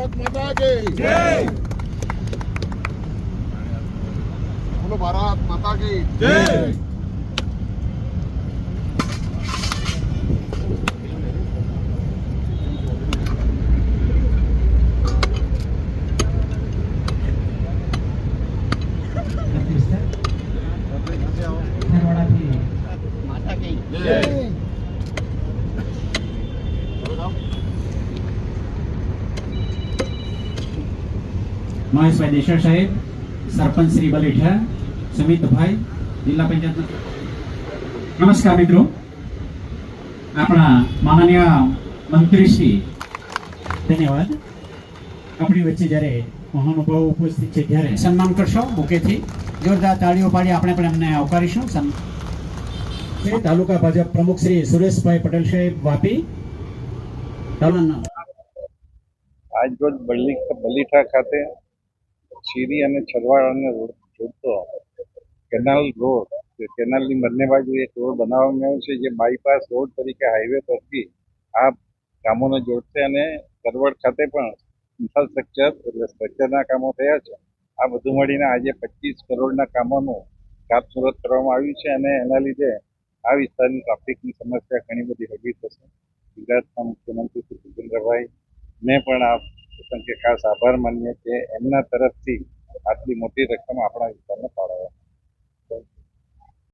ભારત માતા કી જય બોલો ભારત માતા કી જય લખી વિસ્તાર ખેરવાડાથી જય મહેશભાઈ દેશર સાહેબ, સરપંચ શ્રી બલેઠા સુમિતભાઈ જિલ્લા પંચાયત નમસ્કાર મિત્રો. આપણા માનનીય મંત્રી ધન્યવાદ. આપણી વચ્ચે જ્યારે મહાનુભાવ ઉપસ્થિત છે ત્યારે સન્માન કરશો બુકેથી જોરદાર તાળીઓ પાડી આપણે પણ એમને આવકારીશું. તાલુકા ભાજપ પ્રમુખ શ્રી સુરેશભાઈ પટેલ સાહેબ વાપી. આજરોજ બલ્લી બલીઠા ખાતે શીરી અને છરવાડાને જોડતો કેનાલ રોડ કેનાલની બંને બાજુ એક રોડ બનાવવામાં આવ્યો છે, જે બાયપાસ રોડ તરીકે હાઈવે પરથી આ કામોને જોડશે અને કરવડ ખાતે પણ ઇન્ફ્રાસ્ટ્રક્ચર એટલે સ્ટ્રક્ચરના કામો થયા છે. આ બધું મળીને આજે પચીસ કરોડના કામોનું કાપસુરત કરવામાં આવ્યું છે અને એના લીધે આ વિસ્તારની ટ્રાફિકની સમસ્યા ઘણી બધી હળવી થશે. ગુજરાતના મુખ્યમંત્રી શ્રી ભૂપેન્દ્રભાઈ ને પણ આ પ્રસંગે ખાસ આભાર માનીએ કે એમના તરફથી આટલી મોટી રકમ આપણા વિસ્તારને ફાળવવામાં